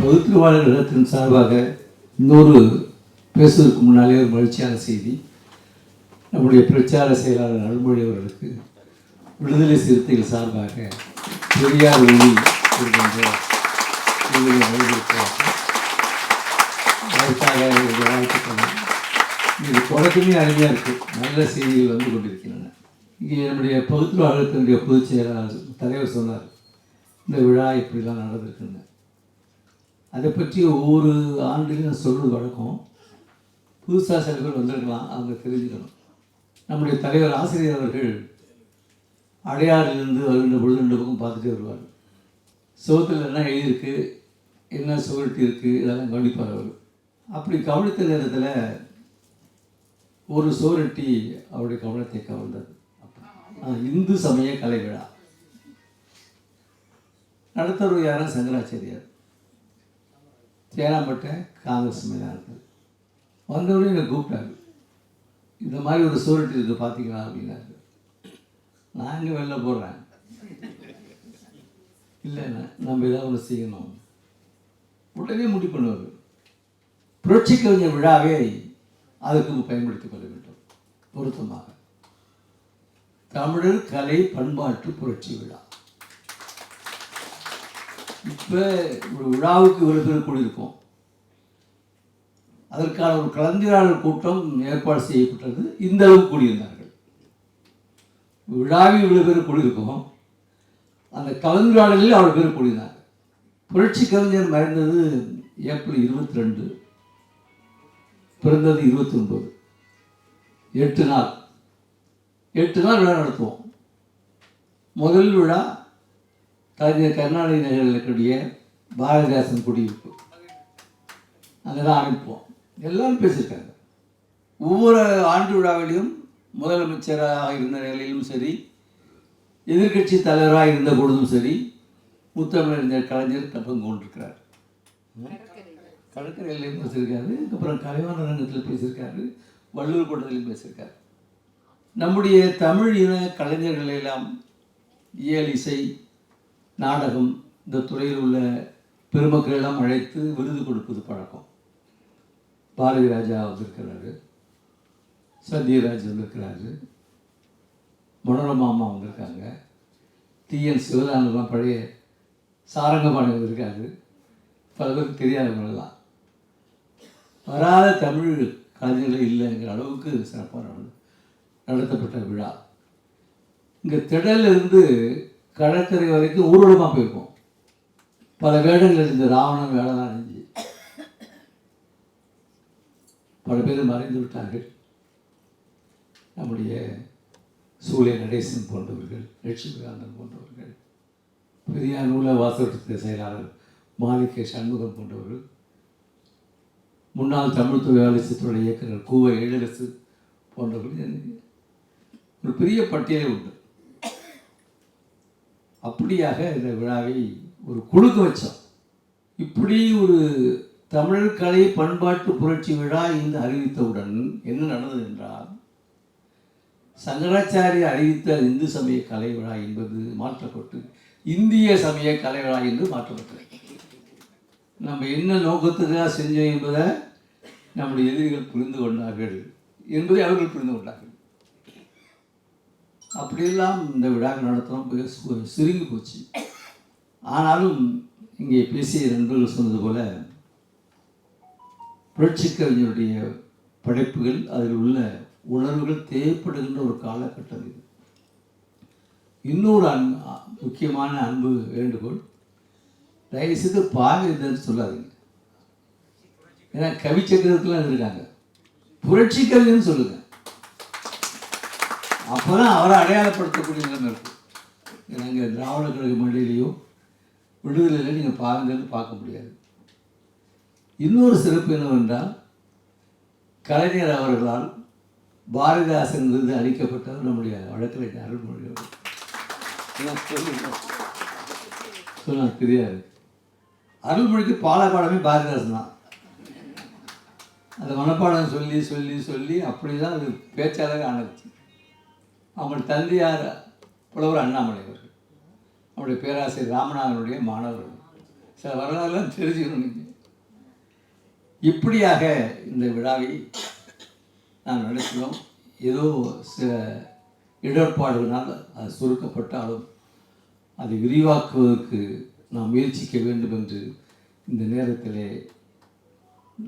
பொதுத்துவாளர் இடத்தின் சார்பாக இன்னொரு பேசுவதற்கு முன்னாலே ஒரு மகிழ்ச்சியான செய்தி. நம்முடைய பிரச்சார செயலாளர் அருள்மொழி அவர்களுக்கு விடுதலை சிறுத்தைகள் சார்பாக பெரியார் ஒளி அதற்காக என்னுடைய வாழ்த்துக்கள். இது தொடக்கமே அருமையாக இருக்குது நல்ல செய்திகள் வந்து கொண்டிருக்கின்றன. இங்கே நம்முடைய பகுத்துவாளர்களுடைய பொதுச் செயலாளர் தலைவர் சொன்னார். இந்த விழா இப்படிலாம் நடந்திருக்குன்னு. அதை பற்றி ஒவ்வொரு ஆண்டுலையும் சொல்கிறது வழக்கம். புதுசாக சில பேர் வந்திருக்கலாம் அவங்க தெரிஞ்சுக்கணும். நம்முடைய தலைவர் ஆசிரியர் அவர்கள் அடையாறிலிருந்து வருகின்ற பொழுது ரெண்டு பக்கம் பார்த்துட்டே வருவார். சுகத்தில் என்ன எழுதியிருக்கு என்ன சுவரட்டி இருக்குது இதெல்லாம் கவனிப்பார் அவர். அப்படி கவனித்த நேரத்தில் ஒரு சுவரட்டி அவருடைய கவனத்தை கவர்ந்தது. இந்து சமய கலை விழா. நடத்துறவர் யாரும் சங்கராச்சாரியார். சேராம்பட்டை காங்கிரஸ் மைதானத்தில் வந்தவரையும் என்னை கூப்பிட்டாரு இந்த மாதிரி ஒரு சூரட்டி இருக்குது பார்த்தீங்களா அப்படின்னாரு நாங்கள் வெளில போடுறேன் இல்லைண்ணே நம்ம ஏதாவது ஒன்று செய்யணும். உடனே முடிவு பண்ணுவார். புரட்சி கவிஞர் விழாவே அதுக்கு பயன்படுத்திக் கொள்ள வேண்டும். பொருத்தமாக. தமிழர் கலை பண்பாட்டு புரட்சி விழா. இப்போ ஒரு விழாவுக்கு ஒரு பேர் கூடியிருக்கோம். அதற்கான ஒரு கலந்துரையாடல் கூட்டம் ஏற்பாடு செய்யப்பட்டது. இந்த அளவுக்கு கூடியிருந்தார்கள். விழாவில் இவ்வளோ பேர் கூடியிருக்கோம். அந்த கலந்துரையாடலில் அவ்வளோ பேர் கூடியிருந்தாங்க புரட்சி கலைஞர் மறைந்தது ஏப்ரல் இருபத்தி ரெண்டு. பிறந்தது இருபத்தி ஒன்பது எட்டு நாள். எட்டு நாள் விழா நடத்துவோம். முதல் விழா கலைஞர் கருணாநிதி நகரில் இருக்கக்கூடிய பாரதிதாசன் குடியிருப்பு. அங்கே தான் அனுப்புவோம் எல்லாரும் பேசியிருக்காங்க. ஒவ்வொரு ஆண்டு விழாவிலையும் முதலமைச்சராக இருந்த நிலையிலும் சரி எதிர்க்கட்சி தலைவராக இருந்த பொழுதும் சரி முத்தமிழறிஞர் கலைஞர் பங்கு கொண்டிருக்கிறார் கடற்கரையிலையும் பேசியிருக்காரு அப்புறம் கலைவாணர் ரங்கத்தில் பேசியிருக்காரு வள்ளுவர் கூட்டத்திலையும் பேசியிருக்காரு. நம்முடைய தமிழ் இன கலைஞர்கள் எல்லாம் இயல் இசை நாடகம் இந்த துறையில் உள்ள பெருமக்கள் எல்லாம் அழைத்து விருது கொடுப்பது பழக்கம். பாரதி ராஜா வந்திருக்கிறாரு சத்யராஜ் வந்திருக்கிறாரு மனோரமா அம்மா வந்திருக்காங்க டிஎன் சிவதானந்தம் பழைய சாரங்கபாணி வந்திருக்காரு. பல பேருக்கு தெரியாதவங்களெல்லாம் வராத தமிழ் கலைஞர்கள் இல்லைங்கிற அளவுக்கு சிறப்பாக நடந்து நடத்தப்பட்ட விழா. இங்கே திடலிருந்து கடற்கரை வரைக்கும் ஊர்வலமாக போயிருக்கோம் பல வேடங்கள் இருந்த ராவணன் வேடெல்லாம் அணிஞ்சு பல பேர் மறைந்து விட்டார்கள். நம்முடைய சூரிய நடேசன் போன்றவர்கள் லட்சுமிகாந்தன் போன்றவர்கள் பெரியார் நூல வாசகத்திட்ட செயலாளர் மாணிக்க சண்முகம் போன்றவர்கள் முன்னாள் தமிழ் தொழிலாளர் இயக்குனர் கூவ எழிலரசு போன்றவர்கள் ஒரு பெரிய பட்டியலே உண்டு. அப்படியாக இந்த விழாவை ஒரு குழுக்கு வச்சோம். இப்படி ஒரு தமிழ் கலை பண்பாட்டு புரட்சி விழா என்று அறிவித்தவுடன் என்ன நடந்தது என்றால் சங்கராச்சாரிய அறிவித்த இந்து சமய கலை விழா என்பது மாற்றப்பட்டு இந்திய சமய கலை விழா என்று மாற்றப்பட்டது. நம்ம என்ன நோக்கத்துக்காக செஞ்சோம் என்பதை நம்முடைய எதிரிகள் புரிந்து கொண்டார்கள் என்பதை அவர்கள் புரிந்து கொண்டார்கள். அப்படியெல்லாம் இந்த விழாக்கள் நடத்தலாம் சிறுங்கி போச்சு. ஆனாலும் இங்கே பேசிய நண்பர்கள் சொன்னது போல புரட்சி கவிஞருடைய படைப்புகள் அதில் உள்ள உணர்வுகள் தேவைப்படுகின்ற ஒரு காலகட்டம் இது. இன்னொரு அன்பு முக்கியமான அன்பு வேண்டுகோள் தயவுசெய்து பாவேந்தர்னு சொல்லாதீங்க. ஏன்னா கவி சக்கரத்துலாம் இருக்காங்க புரட்சி கவிஞர்னு சொல்லுங்க. அப்போதான் அவரை அடையாளப்படுத்தக்கூடிய நிலைமை இருக்கும் நாங்கள் திராவிட கழக மண்ணிலேயோ விடுதலையில் நீங்கள் பாருங்கன்னு பார்க்க முடியாது. இன்னொரு சிறப்பு என்னவென்றால் கலைஞர் அவர்களால் பாரதிதாசன் விருது அளிக்கப்பட்டவர் நம்முடைய வழக்கறிஞர் அருள்மொழி அவர்கள் இதெல்லாம் சொல்லுங்க. தெரியாது அருள்மொழிக்கு பாலபாடமே பாரதிதாசன் தான். அந்த மனப்பாடம் சொல்லி சொல்லி சொல்லி அப்படி தான் அது பேச்சாளர் ஆனது. அவங்க தந்தையார் புலவர் அண்ணாமலை அவர்கள். அவருடைய பேராசிரியர் ராமநாதனுடைய மாணவர்கள். சில வரலாறுலாம் தெரிஞ்சுக்கணும் இப்படியாக இந்த விழாவை நாம் நடத்தினோம். ஏதோ சில இடர்பாடுகளால் அது சுருக்கப்பட்டாலும் அதை விரிவாக்குவதற்கு நாம் முயற்சிக்க வேண்டும் என்று இந்த நேரத்திலே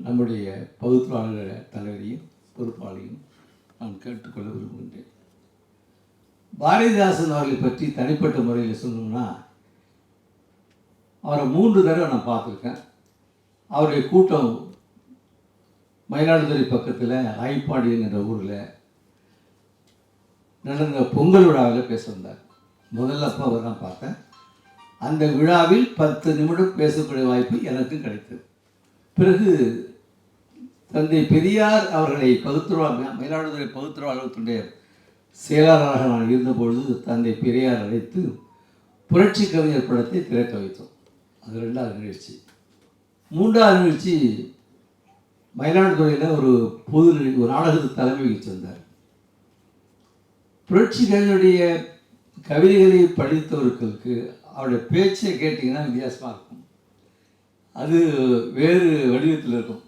நம்முடைய பகுப்பாளர் தலைவரையும் பொறுப்பாளையும் நான் கேட்டுக்கொள்ள விரும்புகின்றேன். பாரதிதாசன் அவர்களை பற்றி தனிப்பட்ட முறையில் சொல்லணும்னா அவரை மூன்று தடவை நான் பார்த்துருக்கேன். அவருடைய கூட்டம் மயிலாடுதுறை பக்கத்தில் ஆய்ப்பாடிங்கிற ஊரில் நடந்த பொங்கல் விழாவில் பேசியிருந்தார். முதல்ல அப்போ அவர் தான் பார்த்தேன். அந்த விழாவில் பத்து நிமிடம் பேசக்கூடிய வாய்ப்பு எனக்கு கிடைத்தது. பிறகு தந்தை பெரியார் அவர்களை பகுத்துருவாங்க மயிலாடுதுறை பகுத்துருவா அலுவலகத்துடைய செயலாளராக நான் இருந்தபொழுது தந்தை பெரியார் அழைத்து புரட்சி கவிஞர் படத்தை திறக்க வைத்தோம். அது ரெண்டாவது நிகழ்ச்சி. மூன்றாவது நிகழ்ச்சி மயிலாடுதுறையில் ஒரு பொது ஒரு நாடகத்துக்கு தலைமை வச்சிருந்தார் வந்தார். புரட்சி கவிஞருடைய கவிதைகளை படித்தவர்களுக்கு அவருடைய பேச்சை கேட்டிங்கன்னா வித்தியாசமாக இருக்கும். அது வேறு வடிவத்தில் இருக்கும்.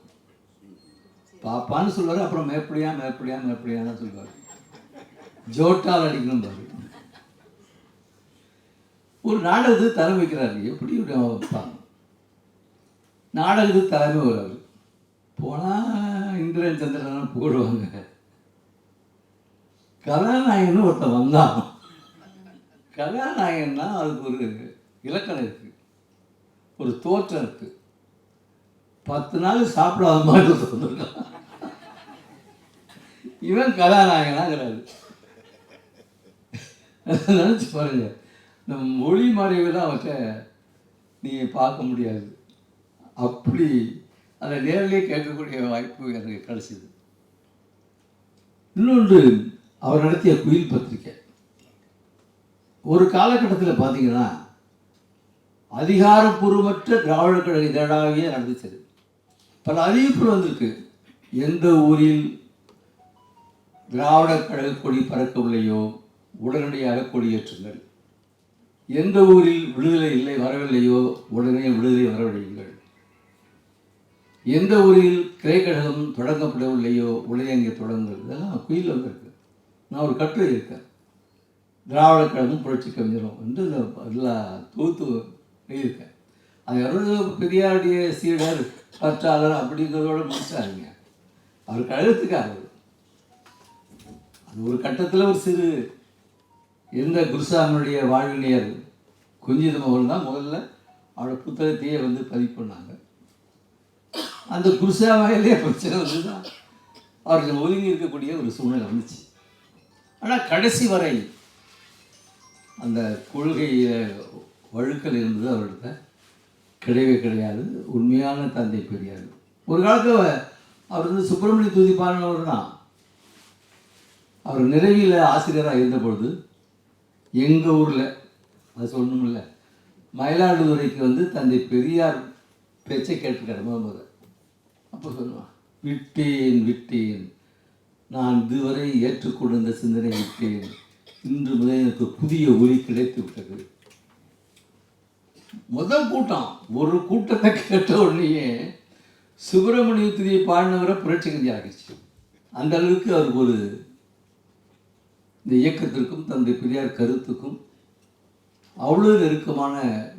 பாப்பான்னு சொல்லுவார் அப்புறம் மேப்படியா மேப்படியா மேப்படியான்னு சொல்லுவார். ஜோட்டால் அடிக்கணும் பாரு. ஒரு நாடகத்துக்கு தலைமை வைக்கிறாரு எப்படி வைப்பாங்க? நாடகத்துக்கு தலைமை வராது போனால் இந்திரன் சந்திரன் போடுவாங்க. கதாநாயகன் ஒருத்தன் வந்தான். கதாநாயகன்னா அதுக்கு ஒரு இலக்கணம் இருக்குது ஒரு தோற்றம் இருக்குது பத்து நாள் சாப்பிடாத மாதிரி வந்திருக்கான். இவன் கதாநாயகனாங்கிறாரு. நினச்சி பாருங்க. இந்த மொழி மறைவு தான் அவற்றை நீ பார்க்க முடியாது. அப்படி அதை நேரிலே கேட்கக்கூடிய வாய்ப்பு எனக்கு கிடைச்சிது. இன்னொன்று அவர் நடத்திய குயில் பத்திரிக்கை. ஒரு காலகட்டத்தில் பார்த்தீங்கன்னா அதிகாரப்பூர்வமற்ற திராவிட கழக இதழாகவே நடந்துச்சது. பல அறிவிப்புகள் வந்திருக்கு. எந்த ஊரில் திராவிட கழக கொடி பறக்கவில்லையோ உடனடியாக கொடியேற்றுங்கள். எந்த ஊரில் விடுதலை இல்லை வரவில்லையோ உடனே விடுதலை வரவழையுங்கள். எந்த ஊரில் கிரைக்கழகம் தொடங்கப்படவில்லையோ உடனே அங்கே தொடங்குங்கள். இதெல்லாம் குயில் வந்திருக்கு. நான் ஒரு கட்டுரை இருக்கேன். திராவிட கழகம் புரட்சி கவிஞரும் வந்து இந்த எல்லாம் தூத்து எழுதியிருக்கேன் அது யாரும் பெரியாருடைய சீடர் பற்றாளர் அப்படிங்கிறதோட முடிச்சாருங்க அவர் கழகத்துக்காரர் அது ஒரு கட்டத்தில் ஒரு சிறு எந்த குருசாமியுடைய வாழ்வினியர் குஞ்சித மகள் தான் முதல்ல அவரோட புத்தகத்தையே வந்து பதிவு பண்ணாங்க. அந்த குருசாமியிலே பிரச்சனை வந்து தான் அவர்கள் ஒதுங்கி இருக்கக்கூடிய ஒரு சூழ்நிலை வந்துச்சு. ஆனால் கடைசி வரை அந்த கொள்கையில் வழுக்கல் இருந்தது அவர்கிட்ட கிடையவே கிடையாது. உண்மையான தந்தை பெரியார். ஒரு காலத்தில் அவர் வந்து சுப்பிரமணிய துதிப்பானவர் தான். அவர் நிறைவில் ஆசிரியராக இருந்த பொழுது எங்கள் ஊரில் அது சொல்லணும்ல மயிலாடுதுறைக்கு வந்து தந்தை பெரியார் பேச்சை கேட்டிருக்காரு முத முத. அப்போ சொல்லுவான் விட்டேன் விட்டேன். நான் இதுவரை ஏற்றுக்கொண்டிருந்த சிந்தனை விட்டேன். இன்று முதல் எனக்கு புதிய ஒலி கிடைத்து விட்டது. முதல் கூட்டம் ஒரு கூட்டத்தை கேட்ட உடனேயே சுப்பிரமணிய துதியை பாடினவரை புரட்சி கஞ்சி ஆகிடுச்சு. அந்த அளவுக்கு அவர் ஒரு இந்த இயக்கத்திற்கும் தந்தை பெரியார் கருத்துக்கும் அவ்வளோ நெருக்கமான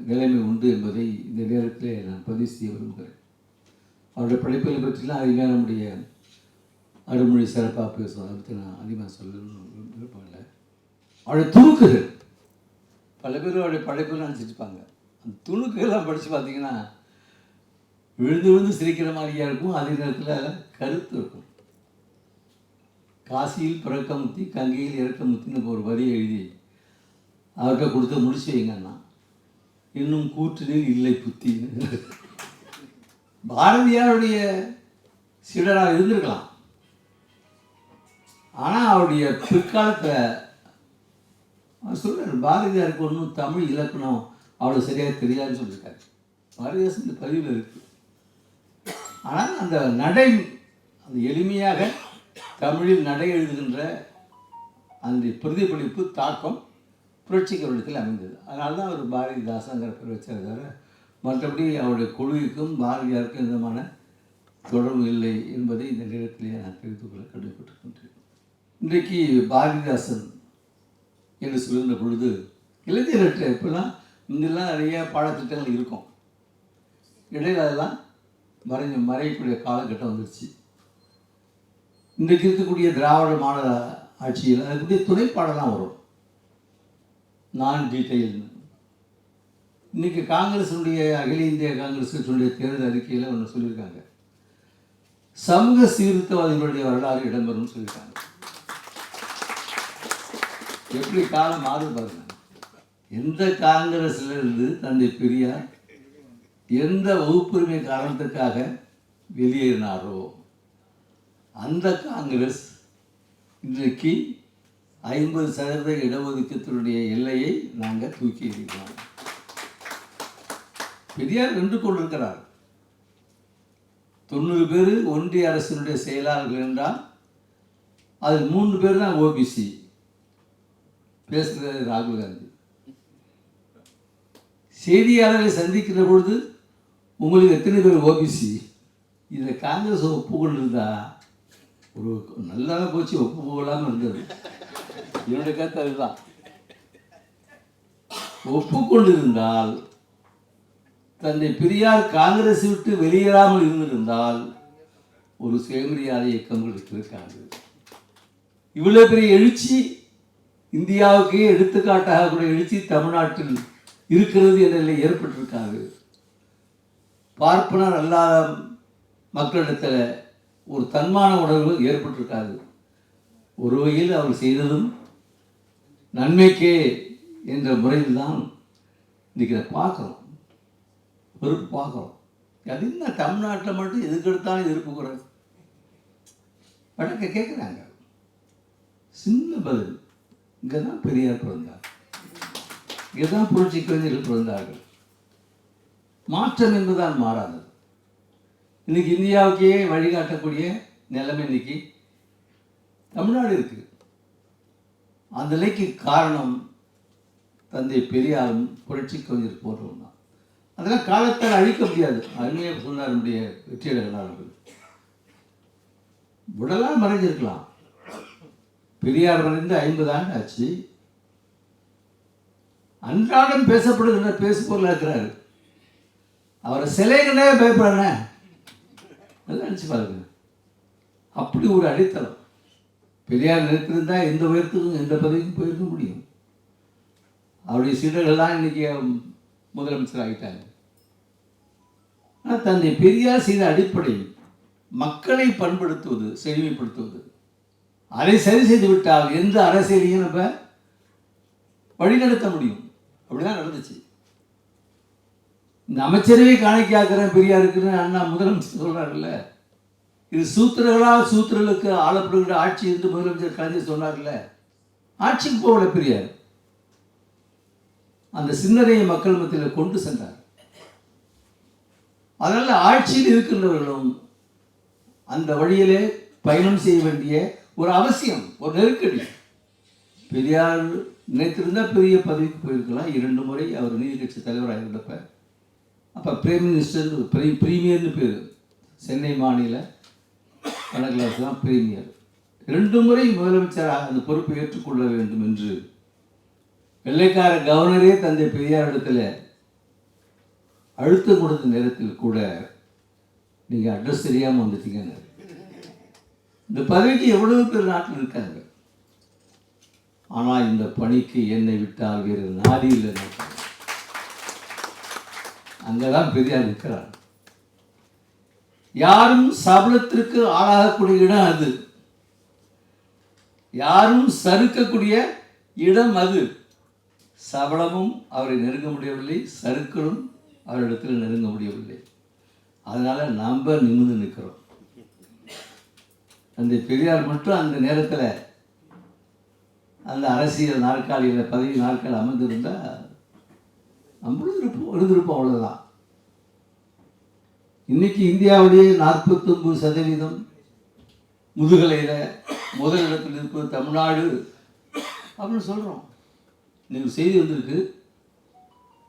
நிலைமை உண்டு என்பதை இந்த நேரத்தில் நான் பதிவு செய்ய விரும்புகிறேன். அவருடைய படைப்புகளை பற்றிலாம் அதிகமாக நம்முடைய அருமொழி சிறப்பாக பேசுவோம் அதை பற்றி நான் அதிகமாக சொல்லணும்னு விருப்பம் அவளை துணுக்குகள். பல பேர் அவருடைய படைப்புகள் நினச்சிருப்பாங்க. அந்த துணுக்குகள்லாம் படித்து பார்த்தீங்கன்னா விழுந்து விழுந்து சிரிக்கிற மாதிரியா இருக்கும். அதே நேரத்தில் கருத்து இருக்கும். காசியில் பிறக்க முத்தி கங்கையில் இறக்க முத்தின்னு ஒரு வரியை எழுதி அவர்கிட்ட கொடுத்து முடிச்சு வைங்கன்னா இன்னும் கூற்றினில் இல்லை புத்தி. பாரதியாருடைய சீடராக இருந்திருக்கலாம். ஆனால் அவருடைய பிற்காலத்தில் அவர் சொல்கிறார் பாரதியாருக்கு ஒன்றும் தமிழ் இலக்கணம் அவ்வளோ சரியாக தெரியாதுன்னு சொல்லியிருக்காரு. பாரதிதாசன் இந்த பதிவில் இருக்குது ஆனால் அந்த நடை அந்த எளிமையாக தமிழில் நடை எழுதுகின்ற அந்த பிரதிபலிப்பு தாக்கம் புரட்சி கவனத்தில் அமைந்தது. அதனால தான் அவர் பாரதிதாசங்கிற பேர் வச்சார் தவிர மற்றபடி அவருடைய குழுவிற்கும் பாரதியாருக்கும் விதமான தொடர்பு இல்லை என்பதை இந்த நேரத்திலே நான் தெரிந்து கொள்ள கடமைப்பட்டிருக்கின்றேன் இன்றைக்கு பாரதிதாசன் என்று சொல்லுகின்ற பொழுது இளைஞர்கிட்ட இப்போலாம் முன்னெல்லாம் நிறைய பாடத்திட்டங்கள் இருக்கும். இடையில அதெல்லாம் மறைஞ்சு மறையக்கூடிய காலகட்டம் வந்துருச்சு. இன்றைக்கு இருக்கக்கூடிய திராவிட மாடல் ஆட்சியில் அதுக்குரிய துணைப்பாடெல்லாம் வரும். நான் டீட்டெயில் இன்னைக்கு காங்கிரஸினுடைய அகில இந்திய காங்கிரஸினுடைய தேர்தல் அறிக்கையில் ஒன்று சொல்லியிருக்காங்க. சமூக சீர்திருத்தவாதிகளுடைய வரலாறு இடம்பெறும்னு சொல்லியிருக்காங்க. எப்படி காலம் மாறுது பாருங்க. எந்த காங்கிரஸ்லேருந்து தந்தை பெரியார் எந்த வகுப்புரிமை காரணத்துக்காக வெளியேறினாரோ அந்த காங்கிரஸ் இன்றைக்கு ஐம்பது சதவீத இடஒதுக்கீட்டினுடைய எல்லையை நாங்கள் தூக்கி எறிகிறோம். பெரியார் வென்று கொண்டிருக்கிறார். தொண்ணூறு பேர் ஒன்றிய அரசினுடைய செயலாளர்கள் என்றால் அதில் மூன்று பேர் தான் ஓபிசி. பேசுகிறது ராகுல் காந்தி. செய்தியாளர்களை சந்திக்கிற பொழுது உங்களுக்கு எத்தனை பேர் ஓபிசி? இதை காங்கிரஸ் ஒப்புக்கொண்டிருந்தா ஒரு நல்லா போச்சு ஒப்புக்கொள்ளாமல் இருந்தது என்னுடைய கருத்து அதுதான். ஒப்புக்கொண்டிருந்தால் தந்தை பெரியார் காங்கிரஸ் விட்டு வெளியேறாமல் இருந்திருந்தால் ஒரு சுயமரியாதை இயக்கங்களுக்கு இருக்காது இவ்வளோ பெரிய எழுச்சி இந்தியாவுக்கே எடுத்துக்காட்டாக கூட எழுச்சி தமிழ்நாட்டில் இருக்கிறது என்ற நிலை ஏற்பட்டிருக்காது. பார்ப்பனர் அல்லாத மக்களிடத்தில் ஒரு தன்மான உணர்வு ஏற்பட்டிருக்காது. ஒரு வகையில் அவர் செய்ததும் நன்மைக்கே என்ற முறையில் தான் இன்றைக்கி இதை பார்க்குறோம் வெறுப்பு பார்க்குறோம் அது என்ன தமிழ்நாட்டில் மட்டும் எதுக்கு எடுத்தாலும் எதிர்ப்பு குரல் வழக்க கேட்குறாங்க சின்ன பதில். இங்கே தான் பெரியார் பிறந்தார். இங்கே தான் புரட்சி கவிஞர்கள் பிறந்தார்கள். மாற்றம் என்பதுதான் மாறாதது. இன்னைக்கு இந்தியாவுக்கே வழிகாட்டக்கூடிய நிலைமை இன்னைக்கு தமிழ்நாடு இருக்கு. அந்த நிலைக்கு காரணம் தந்தை பெரியாரும் புரட்சி கவிஞர் போன்றவங்க தான். அதெல்லாம் காலத்தால் அழிக்க முடியாது. அருமையாக சொன்னார் நம்முடைய வெற்றியாளர்கள் அவர்கள். உடலால் மறைஞ்சிருக்கலாம். பெரியார் மறைந்து ஐம்பது ஆண்டு ஆச்சு. அன்றாடம் பேசப்படுகிற பேசு பொருளாக இருக்கிறார் அவரை சிலைகளே பயப்படுறேன். நினச்சி பாருங்க. அப்படி ஒரு அடித்தளம். பெரியார் நினைத்திருந்தா எந்த உயரத்துக்கும் எந்த பதவிக்கும் போயிருக்க முடியும். அவருடைய சீடர்கள்லாம் இன்னைக்கு முதலமைச்சர் ஆகிட்டாங்க. ஆனால் தன்னை பெரியார் செய்த அடிப்படை மக்களை பண்படுத்துவது செழுமைப்படுத்துவது அதை சரி செய்து விட்டால் எந்த அரசியலையும் நம்ம வழிநடத்த முடியும். அப்படிதான் நடந்துச்சு. இந்த அமைச்சரவை காணிக்காக்கிறேன் பெரியாருக்குன்னு அண்ணா முதலமைச்சர் சொல்றாருல்ல. இது சூத்திரர்களால் சூத்திரர்களுக்கு ஆளப்படுகிற ஆட்சி என்று முதலமைச்சர் கலைஞர் சொன்னார்ல. ஆட்சிக்கு போகல பெரியார். அந்த சிந்தனையை மக்கள் மத்தியில் கொண்டு சென்றார். அதனால ஆட்சியில் இருக்கின்றவர்களும் அந்த வழியிலே பயணம் செய்ய வேண்டிய ஒரு அவசியம் ஒரு நெருக்கடி. பெரியார் நினைத்திருந்தால் பெரிய பதவிக்கு போயிருக்கலாம். இரண்டு முறை அவர் நீதி கட்சி தலைவராக இருந்தப்ப. அப்போ பிரைம் மினிஸ்டர் பிரி பிரீமியர்னு பேர். சென்னை மாநில கணக்கில் தான் பிரீமியர் ரெண்டு முறை முதலமைச்சராக அந்த பொறுப்பை ஏற்றுக்கொள்ள வேண்டும் என்று. வெள்ளைக்கார கவர்னரே தந்தை பெரியார் இடத்துல அழுத்தம் கொடுத்த நேரத்தில் கூட நீங்கள் அட்ரஸ் தெரியாமல் வந்துட்டீங்கன்னு இந்த பதவிக்கு எவ்வளவு பேர் நாட்டில் இருக்காங்க? ஆனால் இந்த பணிக்கு என்னை விட்டால் வேறு நாடி இல்லை அங்கே தான் பெரியார் இருக்கிறார் யாரும் சபலத்திற்கு ஆளாகக்கூடிய இடம் அது. யாரும் சறுக்கக்கூடிய இடம் அது. சபலமும் அவரை நெருங்க முடியவில்லை சறுக்களும் அவரிடத்தில் நெருங்க முடியவில்லை. அதனால் நம்ம நிமிர்ந்து நிற்கிறோம். அந்த பெரியார் மட்டும் அந்த நேரத்தில் அந்த அரசியல் நாற்காலியில் பதவி நாட்கள் அமர்ந்திருந்தால் நம்மளும் இருப்போம் அவ்வளோதான் இன்றைக்கி இந்தியாவிலேயே நாற்பத்தொம்பது சதவீதம் முதுகலையில் முதல் இடத்தில் இருப்பது தமிழ்நாடு அப்படின்னு சொல்கிறோம் இன்னைக்கு செய்தி வந்திருக்கு.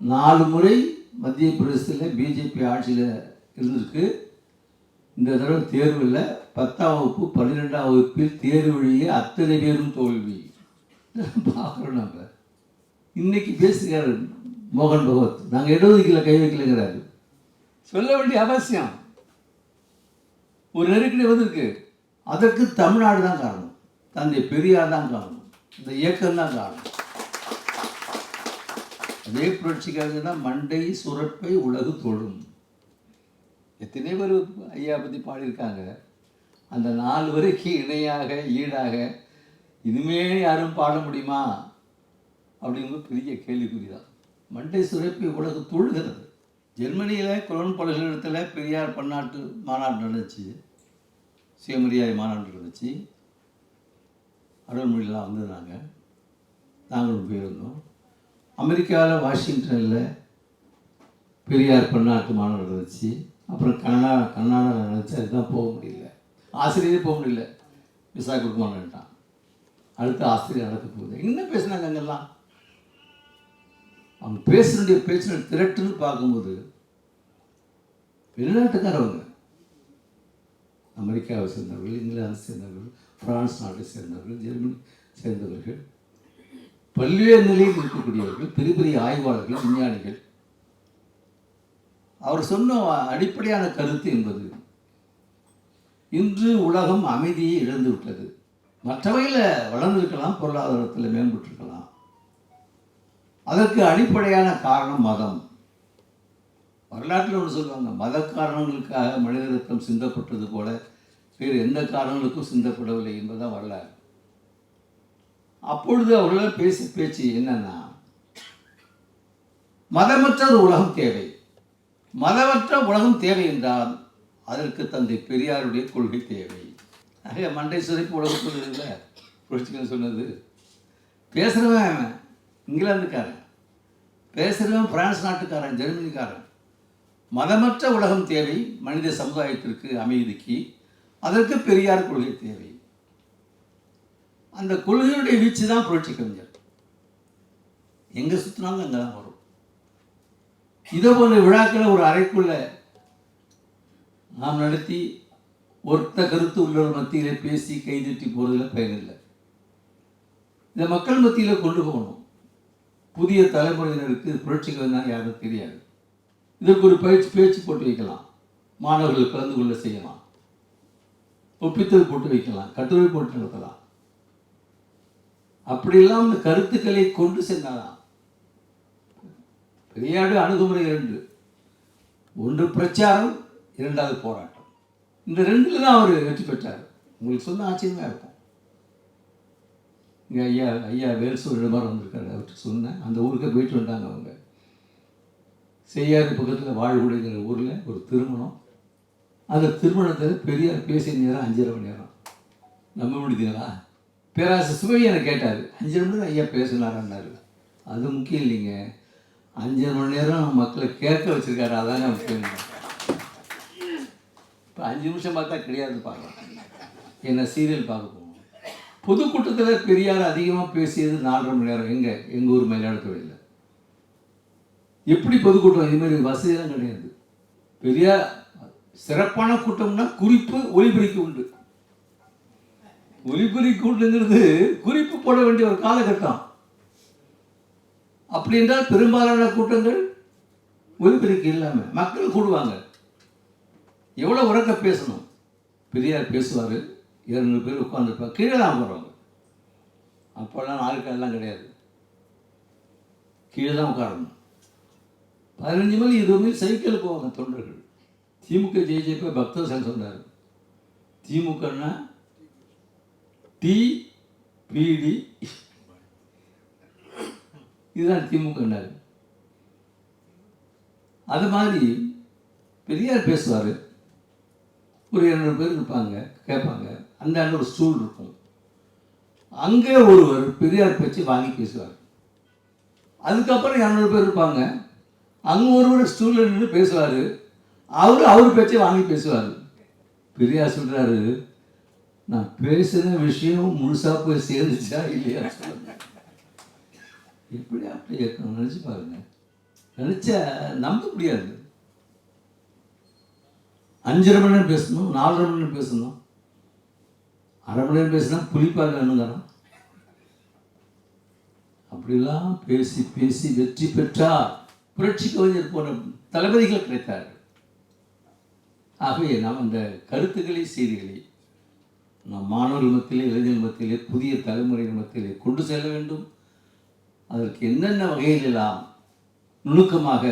நாலு முறை மத்திய பிரதேசத்தில் பிஜேபி ஆட்சியில் இருந்திருக்கு. இந்த தடவை தேர்வில் பத்தாம் வகுப்பு பன்னிரெண்டாம் வகுப்பில் தேர்வு வழியே அத்தனை பேரும் தோல்வி. பார்க்குறோம் நம்ம. இன்னைக்கு பேசுகிறார் மோகன் பகவத். நாங்கள் கிலோ கை வைக்கலைங்கிறாரு சொல்ல வேண்டிய அவசியம். ஒரு நெருக்கடி வந்திருக்கு. அதற்கு தமிழ்நாடு தான் காரணம். தந்தை பெரியார் தான் காரணம். இந்த இயக்கம் தான் காரணம். அதே புரட்சிக்காக தான் மண்டை சுரப்பை உலகு தொழும். எத்தனை பேர் ஐயா பற்றி பாடியிருக்காங்க. அந்த நாலு வரைக்கும் இணையாக ஈடாக இனிமேல் யாரும் பாட முடியுமா? அப்படிங்கிறது பெரிய கேள்விக்குறி தான் மண்டை சுரப்பி உலகு தூழ்கிறது ஜெர்மனியில் கொலோன் பல்கலைக்கழகத்தில் பெரியார் பன்னாட்டு மாநாடு நடந்துச்சு. சுயமரியாதை மாநாடு நடந்துச்சு. அருள்மொழியெலாம் வந்திருந்தாங்க நாங்களும் போயிருந்தோம். அமெரிக்காவில் வாஷிங்டனில் பெரியார் பன்னாட்டு மாநாடு நடந்துச்சு. அப்புறம் கன்னடா கர்நாடகா நடந்துச்சு அதுதான் போக முடியல. ஆசிரியரே போக முடியல. விசா கொடுக்க மாட்டேன்ட்டான் அடுத்து ஆசிரியர் நடக்க போகுது. என்ன பேசுனாங்க அங்கெல்லாம்? அவங்க பேசுனுடைய பேச்சு திரட்டுன்னு பார்க்கும்போது வெளிநாட்டுக்காரவங்க அமெரிக்காவை சேர்ந்தவர்கள் இங்கிலாந்து சேர்ந்தவர்கள் பிரான்ஸ் நாட்டை சேர்ந்தவர்கள் ஜெர்மனி சேர்ந்தவர்கள் பல்வேறு நிலையில் இருக்கக்கூடியவர்கள் பெரிய பெரிய ஆய்வாளர்கள் விஞ்ஞானிகள் அவர் சொன்ன அடிப்படையான கருத்து என்பது இன்று உலகம் அமைதியை இழந்து விட்டது. மற்றவையில் வளர்ந்திருக்கலாம் பொருளாதாரத்தில் மேம்பட்டிருக்கலாம். அதற்கு அடிப்படையான காரணம் மதம். வரலாற்றில் ஒன்று சொல்லுவாங்க மத காரணங்களுக்காக மனித ரத்தம் சிந்தப்பட்டது போல வேறு எந்த காரணங்களுக்கும் சிந்தப்படவில்லை என்பதுதான் வரலாறு. அப்பொழுது அவர்களால் பேசி பேச்சு என்னன்னா மதமற்ற ஒரு உலகம் தேவை. மதமற்ற உலகம் தேவை என்றால் அதற்கு தந்தை பெரியாருடைய கொள்கை தேவை. ஆக மண்டை சுரைப்பு உலகம் சொல்லுதுல்ல புரட்சிகள் சொன்னது. பேசுகிறவன் அவன் இங்கிலாந்துக்காரன். பேசுகிறவன் பிரான்ஸ் நாட்டுக்காரன் ஜெர்மனிக்காரன். மதமற்ற உலகம் தேவை மனித சமுதாயத்திற்கு அமைதிக்கு. அதற்கு பெரியார் கொள்கை தேவை. அந்த கொள்கையுடைய வீச்சு தான் புரட்சி கவிஞர். எங்கே சுற்றினாலும் அங்கே தான் வரும். இதை போன்ற விழாக்களை ஒரு அறைக்குள்ள நாம் நடத்தி ஒருத்த கருத்து உள்ளவர் மத்தியிலே பேசி கைதட்டி போகிறதுல பயனில்லை. இதை மக்கள் மத்தியில் கொண்டு போகணும். புதிய தலைமுறையினருக்கு புரட்சிகள்னா யாரும் தெரியாது. இதற்கு ஒரு பயிற்சி பேச்சு போட்டு வைக்கலாம். மாணவர்கள் கலந்து கொள்ள செய்யலாம். ஒப்பித்தல் போட்டு வைக்கலாம். கட்டுரை போட்டு நடத்தலாம். அப்படியெல்லாம் இந்த கருத்துக்களை கொண்டு சென்றாலாம் விளையாடு அணுகுமுறை இரண்டு. ஒன்று பிரச்சாரம் இரண்டாவது போராட்டம். இந்த ரெண்டில் தான் அவர் வெற்றி பெற்றார். உங்களுக்கு சொன்ன ஆச்சரியமாக இருக்கும். இங்கே ஐயா ஐயா வேல்சூர் இடமாறு வந்திருக்காரு அவர்கிட்ட சொன்னேன். அந்த ஊருக்கு போயிட்டு வந்தாங்க அவங்க. செய்யாறு பக்கத்தில் வாழ்வுடைங்கிற ஊரில் ஒரு திருமணம். அந்த திருமணத்தில் பெரியார் பேசிய நேரம் அஞ்சரை மணி நேரம். நம்ப முடியுதுங்களா பேராசை எனக்கு கேட்டார். அஞ்சரை மணி ஐயா பேசினாரன்னாரு. அது முக்கியம் இல்லைங்க. அஞ்சரை மணி நேரம் மக்களை கேட்க வச்சுருக்காரு. அதாங்க முக்கியம். இப்போ அஞ்சு நிமிஷம் பார்த்தா கிடையாது பார்க்கலாம். என்ன சீரியல் பார்க்க போகணும் பொதுக்கூட்டத்தில் பெரியார் அதிகமாக பேசியது நாலரை மணி நேரம். எங்கே? எங்கள் ஊர் மயிலாடுதுறையில். எப்படி பொதுக்கூட்டம்? இதுமாரி வசதியெல்லாம் கிடையாது. பெரியார் சிறப்பான கூட்டம்னா குறிப்பு ஒலிபெருக்கி உண்டு. ஒலிபெருக்கி உண்டுங்கிறது குறிப்பு போட வேண்டிய ஒரு காலகட்டம். அப்படி என்றால் பெரும்பாலான கூட்டங்கள் ஒலிபெருக்கி இல்லாமல் மக்கள் கூடுவாங்க. எவ்வளோ உறக்க பேசணும்? பெரியார் பேசுவார். இரநூறு பேர் உட்காந்துருப்பாங்க கீழே தான் போகிறவங்க அப்போல்லாம் நாளுக்கெல்லாம் கிடையாது. கீழே தான் உட்காரணும். பதினஞ்சு மணி இருபது மணி சைக்கிள் போவாங்க தொண்டர்கள். திமுக ஜெயிச்சப்ப பக்தர் சார் சொன்னார். திமுகன்னா டி பிடி இதுதான் திமுகன்னாரு அது மாதிரி பெரியார் பேசுவார். ஒரு இரநூறு பேர் இருப்பாங்க கேட்பாங்க. அந்த ஒரு ஸ்டூல் இருக்கும். அங்கே ஒருவர் பெரியார் பேச்சு வாங்கி பேசுவார். அதுக்கப்புறம் இரநூறு பேர் இருப்பாங்க. அங்கே ஒருவர் ஸ்டூலில் நின்று பேசுவார். அவர் அவர் பேச்சை வாங்கி பேசுவார். பெரியார் சொல்கிறாரு நான் பேசின விஷயம் முழுசாக போய் சேர்ந்துச்சா இல்லையா? சொல்லுங்கள் எப்படி அப்படி இயக்கம் நினச்சி பாருங்க. நினச்சா நம்ப முடியாது. அஞ்சரை மணி நேரம் பேசணும் நாலரை மணி நேரம் பேசணும். அரை மணி நேரம் பேசினா புளிப்பாக வேணுங்கிறான். அப்படிலாம் பேசி பேசி வெற்றி பெற்றார். புரட்சி கவிஞர் போன்ற தளபதிகள் கிடைத்தார்கள். ஆகவே நாம் அந்த கருத்துக்களை செய்திகளை நாம் மாணவர்கள் மத்தியிலே இளைஞர் மத்தியிலே புதிய தலைமுறைகள் மத்தியிலே கொண்டு செல்ல வேண்டும். அதற்கு என்னென்ன வகையிலெல்லாம் நுணுக்கமாக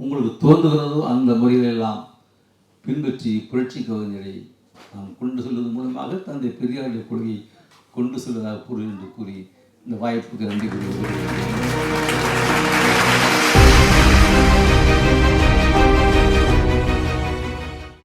உங்களுக்கு தோன்றுகிறதோ அந்த முறையிலெல்லாம் பின்பற்றி புரட்சி கவிஞரை நாம் கொண்டு செல்வதன் மூலமாக தந்தை பெரியாருடைய கொள்கையை கொண்டு செல்வதாக கூறு என்று கூறி இந்த வாய்ப்புக்கு நன்றி கூறுகிறேன்.